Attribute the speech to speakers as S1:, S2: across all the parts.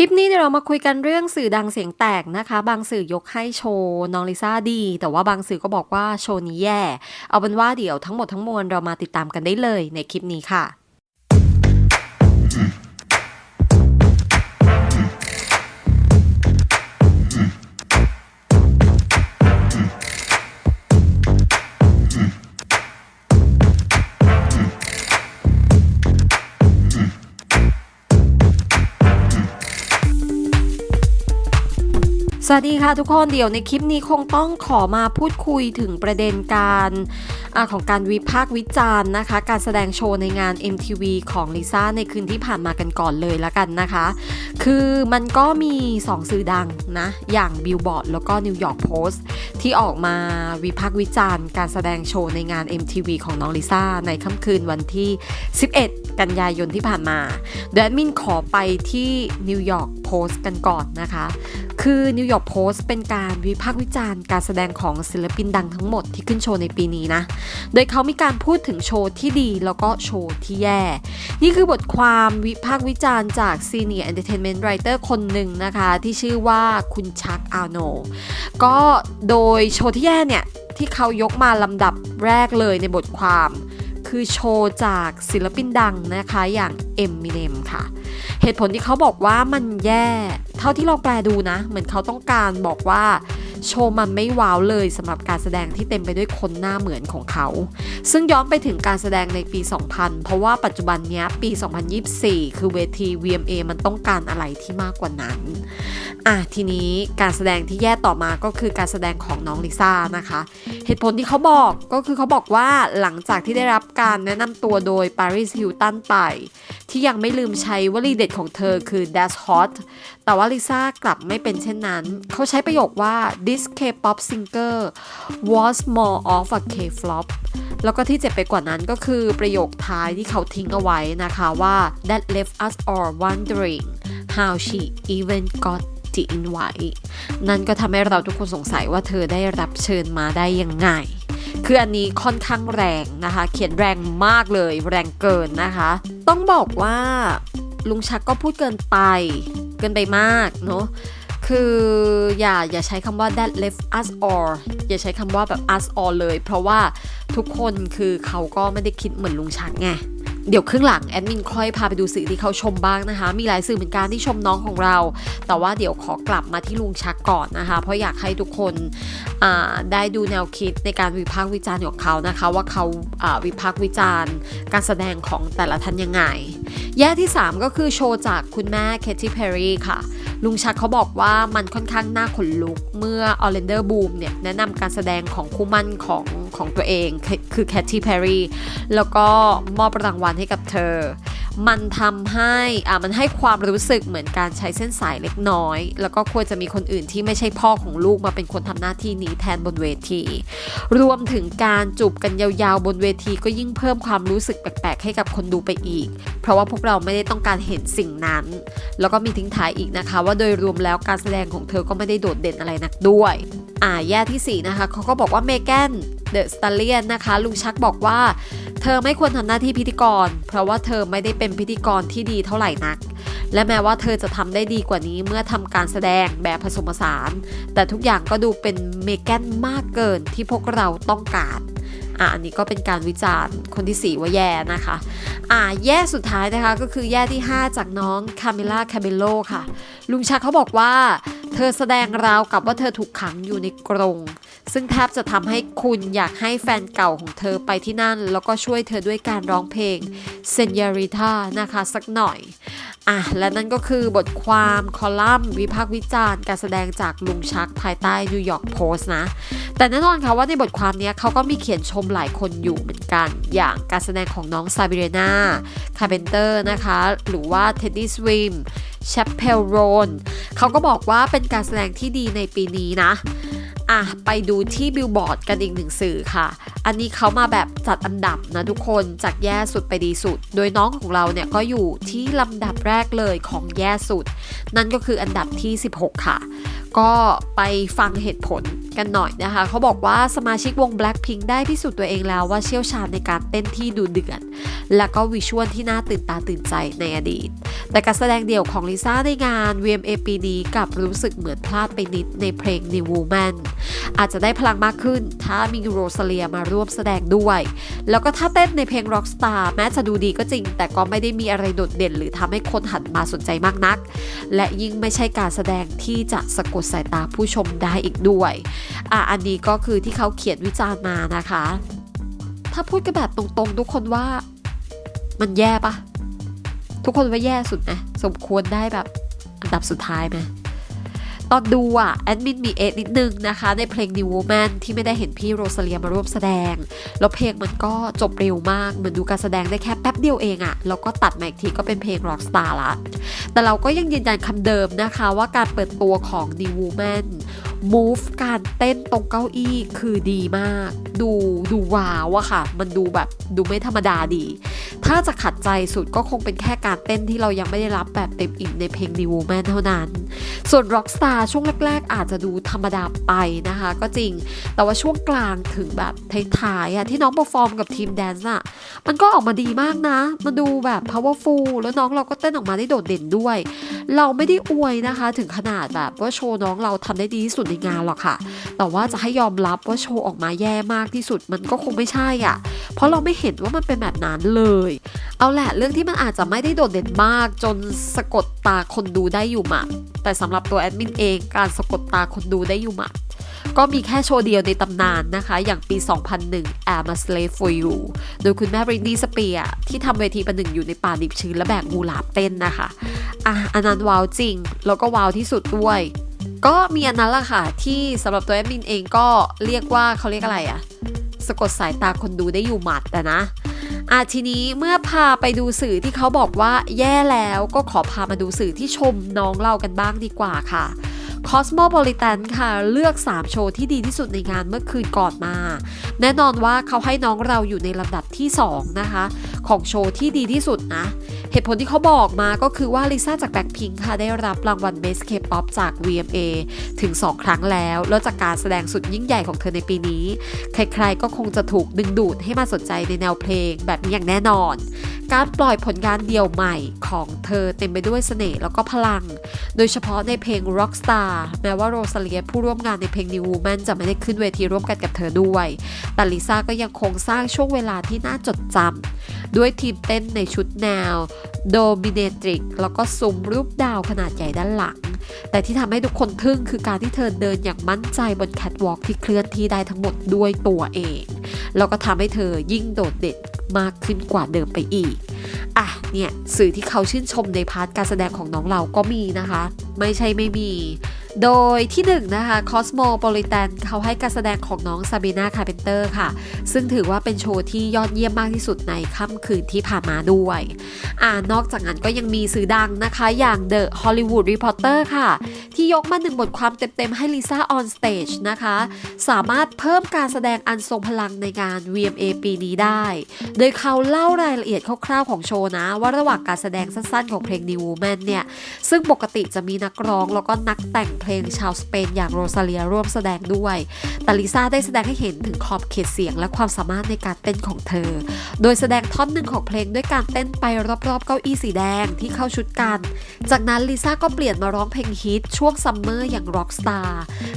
S1: ลิปนี้เดี๋ยวเรามาคุยกันเรื่องสื่อดังเสียงแตกนะคะ บางสื่อยกให้โชว์น้องลิซ่าดี แต่ว่าบางสื่อก็บอกว่าโชว์นี้แย่ เอาเป็นว่าเดี๋ยวทั้งหมดทั้งมวลเรามาติดตามกันได้เลยในคลิปนี้ค่ะ สวัสดีค่ะทุกคนเดี๋ยวในคลิปนี้คงต้องขอมาพูดคุยถึงประเด็นการอของการวิพากษ์วิจารณ์นะคะ การแสดงโชว์ในงาน MTV ของลิซ่าในคืนที่ผ่านมากันก่อนเลยละกันนะคะ คือมันก็มี 2 สื่อดังนะ อย่าง Billboard แล้วก็ New York Post ที่ออกมาวิพากษ์วิจารณ์ การแสดงโชว์ในงาน MTV ของน้องลิซ่าในค่ำคืนวันที่ 11 กันยายนที่ผ่านมาเดยวแอดมินขอไป ที่ New York Post กันก่อนนะคะ คือ New York Post เป็นการวิพากษ์วิจารณ์การแสดงของศิลปินดังทั้งหมดที่ขึ้นโชว์ในปีนี้นะ โดยเขามีการพูดถึงโชว์ที่ดีแล้วก็โชว์ที่แย่ นี่คือบทความวิพากษ์วิจารณ์จาก Senior Entertainment Writer คนหนึ่งนะคะ ที่ชื่อว่าคุณชักอาโน ก็โดยโชว์ที่แย่เนี่ยที่เขายกมาลำดับแรกเลยในบทความ คือโชว์จากศิลปินดังนะคะอย่าง Eminem ค่ะ เหตุผลที่เขาบอกว่ามันแย่ เท่าที่เราแปลดูนะ เหมือนเขาต้องการบอกว่าโชว์มันไม่ว้าวเลยสำหรับการแสดงที่เต็มไปด้วยคนหน้าเหมือนของเขา ซึ่งย้อนไปถึงการแสดงในปี 2000 เพราะว่าปัจจุบันนี้ปี 2024 คือเวที VMA มันต้องการอะไรที่มากกว่านั้น อะทีนี้การแสดงที่แย่ต่อมาก็คือการแสดงของน้องลิซ่านะคะ เหตุผลที่เขาบอกก็คือเขาบอกว่าหลังจากที่ได้รับการแนะนำตัวโดย Paris Hilton ไป ที่ยังไม่ลืมใช้วลีเด็ดของเธอคือ that's hot แต่ว่าลิซ่ากลับไม่เป็นเช่นนั้น เขาใช้ประโยคว่า this K-pop singer was more of a K-flop แล้วก็ที่เจ็บไปกว่านั้นก็คือประโยคท้ายที่เขาทิ้งเอาไว้นะคะว่า that left us all wondering how she even got the invite นั่นก็ทำให้เราทุกคนสงสัยว่าเธอได้รับเชิญมาได้ยังไง คืออันนี้ค่อนข้างแรงนะคะ เขียนแรงมากเลยแรงเกินนะคะ ต้องบอกว่าลุงชักก็พูดเกินไป เกินไปมากเนาะคืออย่าอย่าใช้คำว่า that left us all อย่าใช้คำว่าแบบ us all เลย เพราะว่าทุกคนคือเขาก็ไม่ได้คิดเหมือนลุงชักไง เดี๋ยวครึ่งหลังแอดมินค่อยพาไปดูสื่อที่เขาชมบ้างนะคะ มีหลายสื่อเหมือนกันที่ชมน้องของเรา แต่ว่าเดี๋ยวขอกลับมาที่ลุงชักก่อนนะคะ เพราะอยากให้ทุกคนได้ดูแนวคิดในการวิพากษ์วิจารณ์ของเขานะคะ ว่าเขาวิพากษ์วิจารณ์ การแสดงของแต่ละท่านยังไง แย่ที่ 3 ก็คือโชว์จากคุณแม่เคทตี้เพอร์รี่ค่ะ ลุงชักเขาบอกว่ามันค่อนข้างน่าขนลุก เมื่อออเลนเดอร์บูมเนี่ยแนะนำการแสดงของคู่มั่นของ ของตัวเอง คือแคทตี้เพรีแล้วก็มอบรางวัลให้กับเธอ มันทำให้อ่ามันให้ความรู้สึกเหมือนการใช้เส้นสายเล็กน้อย แล้วก็ควรจะมีคนอื่นที่ไม่ใช่พ่อของลูกมาเป็นคนทำหน้าที่นี้แทนบนเวที รวมถึงการจูบกันยาวๆบนเวทีก็ยิ่งเพิ่มความรู้สึกแปลกๆ ให้กับคนดูไปอีก เพราะว่าพวกเราไม่ได้ต้องการเห็นสิ่งนั้น แล้วก็มีทิ้งท้ายอีกนะคะ ว่าโดยรวมแล้วการแสดงของเธอก็ไม่ได้โดดเด่นอะไรนักด้วย อ่าแย่ที่ 4 นะคะเขาก็บอกว่าเมแกนเดอะสตาเลียนนะคะ ลุงชักบอกว่า เธอไม่ควรทำหน้าที่พิธีกร เพราะว่าเธอไม่ได้เป็นพิธีกรที่ดีเท่าไหร่นัก และแม้ว่าเธอจะทำได้ดีกว่านี้เมื่อทำการแสดงแบบผสมผสาน แต่ทุกอย่างก็ดูเป็นเมแกนมากเกินที่พวกเราต้องการ อะอันนี้ก็เป็นการวิจารณ์คนที่ 4 ว่าแย่นะคะอ่าแย่สุดท้ายนะคะก็คือแย่ที่ 5 จากน้องคาเมล่าคาเบโลค่ะ ลุงชักเขาบอกว่า เธอแสดงราวกับว่าเธอถูกขังอยู่ในกรง ซึ่งแทบจะทำให้คุณอยากให้แฟนเก่าของเธอไปที่นั่น แล้วก็ช่วยเธอด้วยการร้องเพลง s e n o r i t a นะคะสักหน่อยอะและนั่นก็คือบทความคอลัมน์วิพากษ์วิจารณ์การแสดงจากลุงชักภายใต้นิวยอร์กโพสต์นะ แต่แน่นอนค่ะว่าในบทความนี้เขาก็มีเขียนชมหลายคนอยู่เหมือนกัน อย่างการแสดงของน้องซาบิเรนาคาเบนเตอร์นะคะ หรือว่าเท็ดดี้สวิมแชปเพลโรนเขาก็บอกว่าเป็นการแสดงที่ดีในปีนี้นะ อะไปดูที่บิลบอร์ดกันอีกหนึ่งสื่อค่ะ อันนี้เขามาแบบจัดอันดับนะทุกคนจากแย่สุดไปดีสุด โดยน้องของเราเนี่ยก็อยู่ที่ลำดับแรกเลยของแย่สุด นั่นก็คืออันดับที่ 16 ค่ะ ก็ไปฟังเหตุผล กันหน่อยนะคะ เขาบอกว่าสมาชิกวง Blackpink ได้พิสูจน์ตัวเองแล้วว่าเชี่ยวชาญในการเต้นที่ดูเดือดและก็วิชวลที่น่าตื่นตาตื่นใจในอดีต แต่การแสดงเดี่ยวของลิซ่าในงาน VMA ปีนี้กลับรู้สึกเหมือนพลาดไปนิดในเพลง New Woman อาจจะได้พลังมากขึ้น ถ้ามีโรซาเลียมาร่วมแสดงด้วย แล้วก็ถ้าเต้นในเพลง Rockstar แม้จะดูดีก็จริง แต่ก็ไม่ได้มีอะไรโดดเด่น หรือทำให้คนหันมาสนใจมากนัก และยิ่งไม่ใช่การแสดงที่จะสะกดสายตาผู้ชมได้อีกด้วยอะอันนี้ก็คือที่เขาเขียนวิจารณ์มานะคะ ถ้าพูดกันแบบตรงๆ ทุกคนว่ามันแย่ปะทุกคนว่าแย่สุดนะสมควรได้แบบอันดับสุดท้ายไหม ตอนดูอะแอดมินมีเอนิดนึงนะคะ ในเพลง New Woman ที่ไม่ได้เห็นพี่โรซาเลียมาร่วมแสดง แล้วเพลงมันก็จบเร็วมากเหมือนดูการแสดงได้แค่แป๊บเดียวเองอะแล้วก็ตัดมาอีกทีก็เป็นเพลง Rockstar ละ แต่เราก็ยังยืนยันคำเดิมนะคะว่าการเปิดตัวของ New Woman move การเต้นตรงเก้าอี้คือดีมาก ดูดูว้าวอะค่ะ มันดูแบบดูไม่ธรรมดาดี ถ้าจะขัดใจสุดก็คงเป็นแค่การเต้นที่เรายังไม่ได้รับแบบเต็มอิ่มในเพลง New Woman เท่านั้น ส่วน Rockstar ช่วงแรก ๆ อาจจะดูธรรมดาไปนะคะ ก็จริง แต่ว่าช่วงกลางถึงแบบท้ายๆอะที่น้องเปอร์ฟอร์มกับทีมแดนซ์อะมันก็ออกมาดีมากนะ มันดูแบบ powerful แล้วน้องเราก็เต้นออกมาได้โดดเด่นด้วย เราไม่ได้อวยนะคะ ถึงขนาดแบบว่าโชว์น้องเราทำได้ดีที่สุดในงานหรอกค่ะ แต่ว่าจะให้ยอมรับว่าโชว์ออกมาแย่มากที่สุดมันก็คงไม่ใช่อะ เพราะเราไม่เห็นว่ามันเป็นแบบนั้นเลย เอาแหละเรื่องที่มันอาจจะไม่ได้โดดเด่นมาก จนสะกดตาคนดูได้อยู่หมัดแต่สำหรับตัวแอดมินเองการสะกดตาคนดูได้อยู่หมัดก็มีแค่โชว์เดียวในตำนานนะคะ อย่างปี 2001 I'm a Slave for You โดยคุณแม่บรินนี่สเปียที่ทำเวทีประหนึ่งอยู่ในป่าดิบชื้นและแบกงูหลามเต้นนะคะ อะอันนั้นว้าวจริง แล้วก็ว้าวที่สุดด้วย ก็มีอันนั้นแหละค่ะ ที่สำหรับตัวแอดมินเองก็เรียกว่าเขาเรียกอะไรอะสะกดสายตาคนดูได้อยู่หมัดแต่นะอะทีนี้เมื่อพาไปดูสื่อที่เขาบอกว่าแย่แล้วก็ขอพามาดูสื่อที่ชมน้องเรากันบ้างดีกว่าค่ะ Cosmopolitan ค่ะเลือก 3 โชว์ที่ดีที่สุดในงานเมื่อคืนก่อนมา แน่นอนว่าเขาให้น้องเราอยู่ในลำดับที่ 2 นะคะ ของโชว์ที่ดีที่สุดนะ เหตุผลที่เขาบอกมาก็คือว่าลิซ่าจาก Blackpink ค่ะได้รับรางวัล Best K-pop จาก VMA ถึง 2 ครั้งแล้ว แล้วจากการแสดงสุดยิ่งใหญ่ของเธอในปีนี้ ใครๆก็คงจะถูกดึงดูดให้มาสนใจในแนวเพลงแบบนี้อย่างแน่นอน การปล่อยผลงานเดี่ยวใหม่ของเธอเต็มไปด้วยเสน่ห์แล้วก็พลัง โดยเฉพาะในเพลง Rockstar แม้ว่าโรซาเลียผู้ร่วมงานในเพลง New Woman จะไม่ได้ขึ้นเวทีร่วมกันกับเธอด้วย แต่ลิซ่าก็ยังคงสร้างช่วงเวลาที่น่าจดจำ ด้วยทีมเต้นในชุดแนว Dominatrix แล้วก็ซุ้มรูปดาวขนาดใหญ่ด้านหลัง แต่ที่ทำให้ทุกคนทึ่งคือการที่เธอเดินอย่างมั่นใจบนแคทวอล์กที่เคลื่อนที่ได้ทั้งหมดด้วยตัวเอง แล้วก็ทำให้เธอยิ่งโดดเด่นมากขึ้นกว่าเดิมไปอีก อะเนี่ยสื่อที่เขาชื่นชมในพาร์ทการแสดงของน้องเราก็มีนะคะ ไม่ใช่ไม่มี โดยที่1นนะคะ Cosmopolitan เขาให้การแสดงของน้องซาบีนาคาร์เพนเตอร์ค่ะ ซึ่งถือว่าเป็นโชว์ที่ยอดเยี่ยมมากที่สุดในค่ำคืนที่ผ่านมาด้วยอ่านอกจากนั้นก็ยังมีสื่อดังนะคะ อย่าง The Hollywood Reporter ค่ะ ที่ยกมาหนึ่งบทความเต็มๆให้ลิซ่า on stage นะคะ สามารถเพิ่มการแสดงอันทรงพลังในงาน VMA ปีนี้ได้ โดยเขาเล่ารายละเอียดคร่าวๆของโชว์นะ ว่าระหว่างการแสดงสั้นๆของเพลง New Woman เนี่ย ซึ่งปกติจะมีนักร้องแล้วก็นักแต่งเพลงชาวสเปนอย่างโรซาเลียร่วมแสดงด้วย แต่ลิซ่าได้แสดงให้เห็นถึงขอบเขตเสียงและความสามารถในการเต้นของเธอ โดยแสดงท่อนหนึ่งของเพลงด้วยการเต้นไปรอบๆ เก้าอี้สีแดงที่เข้าชุดกัน จากนั้นลิซ่าก็เปลี่ยนมาร้องเพลงฮิตช่วงซัมเมอร์อย่าง Rockstar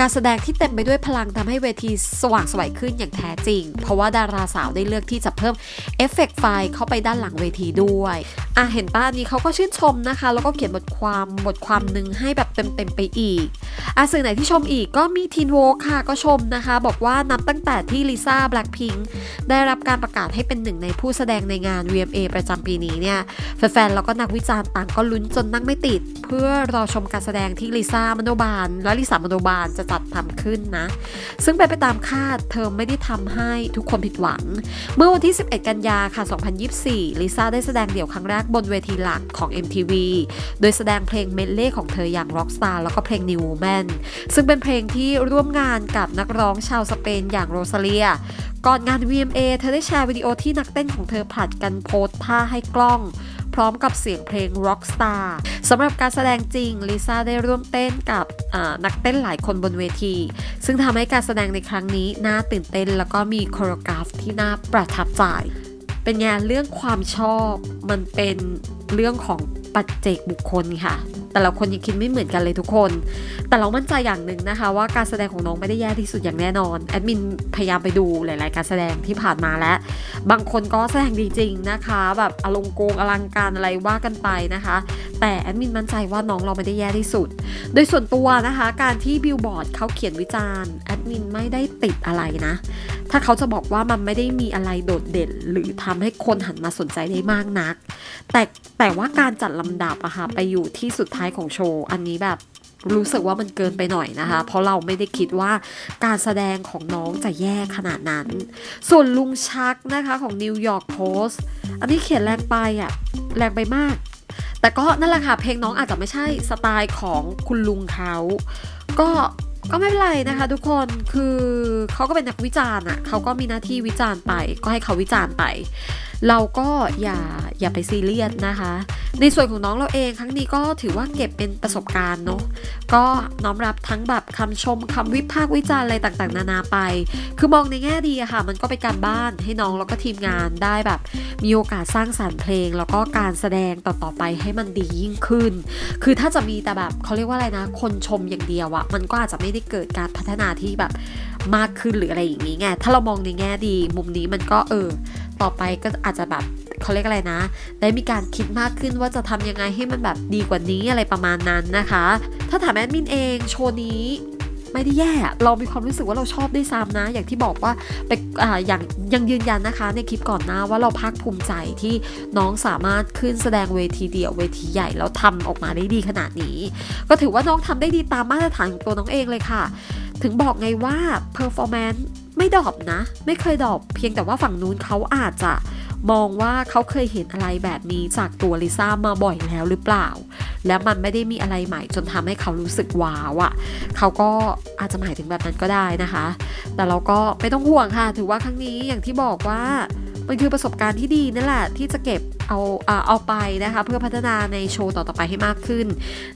S1: การแสดงที่เต็มไปด้วยพลังทำให้เวทีสว่างไสวยขึ้นอย่างแท้จริง เพราะว่าดาราสาวได้เลือกที่จะเพิ่มเอฟเฟกต์ไฟเข้าไปด้านหลังเวทีด้วย อะเห็นป้านี้เขาก็ชื่นชมนะคะ แล้วก็เขียนบทความบทความหนึ่งให้แบบเต็มๆไปอีก อะสื่อไหนที่ชมอีกก็มีทีนโวค่ะก็ชมนะคะ บอกว่านับตั้งแต่ที่ลิซ่าแบล็ p พิงได้รับการประกาศให้เป็นหนึ่งในผู้แสดงในงาน VMA ประจำปีนี้เนี่ย แฟนๆ แล้วก็นักวิจารณ์ต่างก็ลุ้นจนนั่งไม่ติด เพื่อรอชมการแสดงที่ลิซ่ามโนบาล และลิซ่ามโนบาลจะจัดทำขึ้นนะ ซึ่งเป็นไปตามคาดเธอไม่ได้ทำให้ทุกคนผิดหวัง เมื่อวันที่ 11 กันยาค่ะ 2024 ลิซ่าได้แสดงเดี่ยวครั้งแรกบนเวทีหลักของ MTV โดยแสดงเพลงเมดเล่ของเธออย่าง Rockstar แล้วก็เพลง New Woman ซึ่งเป็นเพลงที่ร่วมงานกับนักร้องชาวสเปนอย่างโรซาเลีย ก่อนงาน VMA เธอได้แชร์วิดีโอที่นักเต้นของเธอผลัดกันโพสท่าให้กล้อง พร้อมกับเสียงเพลง Rockstar สำหรับการแสดงจริงลิซ่าได้ร่วมเต้นกับนักเต้นหลายคนบนเวที ซึ่งทำให้การแสดงในครั้งนี้น่าตื่นเต้น แล้วก็มีโคโรกราฟที่น่าประทับใจเป็นไงเรื่องความชอบมันเป็นเรื่องของปัจเจกบุคคลค่ะ แต่ละคนยังคิดไม่เหมือนกันเลยทุกคน แต่เรามั่นใจอย่างหนึ่งนะคะ ว่าการแสดงของน้องไม่ได้แย่ที่สุดอย่างแน่นอนแอดมินพยายามไปดูหลาย ๆ การแสดงที่ผ่านมาแล้ว บางคนก็แสดงดีจริงนะคะ แบบอลงโกงอลังการอะไรว่ากันไปนะคะ แต่แอดมินมั่นใจว่าน้องเราไม่ได้แย่ที่สุด โดยส่วนตัวนะคะ การที่บิลบอร์ดเขาเขียนวิจารณ์แอดมินไม่ได้ติดอะไรนะ ถ้าเขาจะบอกว่ามันไม่ได้มีอะไรโดดเด่น หรือทำให้คนหันมาสนใจได้มากนัก แต่แต่ว่าการจัดลำดับอะค่ะไปอยู่ที่สุดท้ายของโชว์ อันนี้แบบรู้สึกว่ามันเกินไปหน่อยนะคะ เพราะเราไม่ได้คิดว่าการแสดงของน้องจะแย่ขนาดนั้น ส่วนลุงชักนะคะของนิวยอร์กโพสต์อันนี้เขียนแรงไปอะแรงไปมาก แต่ก็นั่นแหละค่ะ เพลงน้องอาจจะไม่ใช่สไตล์ของคุณลุงเขา ก็ ก็ไม่เป็นไรนะคะทุกคนคือเขาก็เป็นนักวิจารณ์อะเขาก็มีหน้าที่วิจารณ์ไป ก็ให้เขาวิจารณ์ไป เราก็อย่าอย่าไปซีเรียสนะคะ ในส่วนของน้องเราเองครั้งนี้ก็ถือว่าเก็บเป็นประสบการณ์เนาะก็น้อมรับทั้งแบบคำชมคำวิพากษ์วิจารณ์อะไรต่างๆ นานาไป คือมองในแง่ดีอะค่ะ มันก็เป็นการบ้านให้น้องแล้วก็ทีมงานได้แบบ มีโอกาสสร้างสรรค์เพลง แล้วก็การแสดงต่อๆไปให้มันดียิ่งขึ้น คือถ้าจะมีแต่แบบเขาเรียกว่าอะไรนะ คนชมอย่างเดียวอะมันก็อาจจะไม่ได้เกิดการพัฒนาที่แบบมากขึ้นหรืออะไรอย่างนี้ไงถ้าเรามองในแง่ดีมุมนี้มันก็เออ ต่อไปก็อาจจะแบบเขาเรียกอะไรนะ ได้มีการคิดมากขึ้นว่าจะทำยังไงให้มันแบบดีกว่านี้อะไรประมาณนั้นนะคะ ถ้าถามแอดมินเองโชว์นี้ ไม่ได้แย่ เรามีความรู้สึกว่าเราชอบด้วยซ้ำนะ อย่างที่บอกว่าไปอ่าอย่างยังยืนยันนะคะในคลิปก่อนหน้าว่าเราภาคภูมิใจที่น้องสามารถขึ้นแสดงเวทีเดี่ยวเวทีใหญ่แล้วทำออกมาได้ดีขนาดนี้ ก็ถือว่าน้องทำได้ดีตามมาตรฐานของตัวน้องเองเลยค่ะ ถึงบอกไงว่า performance ไม่ดอปนะ ไม่เคยดอปเพียงแต่ว่าฝั่งนู้นเขาอาจจะมองว่าเขาเคยเห็นอะไรแบบนี้จากตัวลิซ่ามาบ่อยแล้วหรือเปล่า แล้วมันไม่ได้มีอะไรใหม่จนทำให้เขารู้สึกว้าวอะ่ะเขาก็อาจจะหมายถึงแบบนั้นก็ได้นะคะ แต่เราก็ไม่ต้องห่วงค่ะ ถือว่าครั้งนี้อย่างที่บอกว่ามันคือประสบการณ์ที่ดีนั่นแหละที่จะเก็บเอาเอาไปนะคะ เพื่อพัฒนาในโชว์ต่อๆไปให้มากขึ้น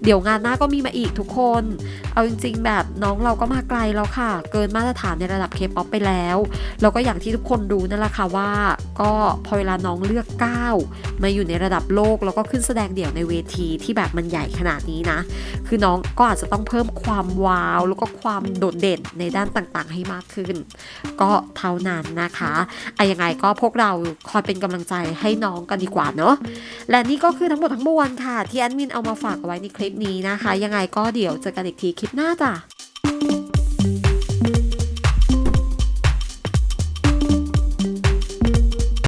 S1: เดี๋ยวงานหน้าก็มีมาอีกทุกคน เอาจริง ๆ แบบน้องเราก็มาไกลแล้วค่ะ เกินมาตรฐานในระดับเคป๊อปไปแล้วแล้วก็อย่างที่ทุกคนรู้นั่นแหละค่ะว่า ก็พอเวลาน้องเลือกก้าวมาอยู่ในระดับโลกแล้วก็ขึ้นแสดงเดี่ยวในเวทีที่แบบมันใหญ่ขนาดนี้นะ คือน้องก็อาจจะต้องเพิ่มความว้าว แล้วก็ความโดดเด่นในด้านต่างๆ ให้มากขึ้น ก็เท่านั้นนะคะไอะยังไงก็พวกเราคอยเป็นกำลังใจให้น้องกันดีกว่าว่าเนาะและนี่ก็คือทั้งหมดทั้งมวลค่ะ ที่แอดมินเอามาฝากเอาไว้ในคลิปนี้นะคะ ยังไงก็เดี๋ยวเจอกันอีกทีคลิปหน้าจ้ะ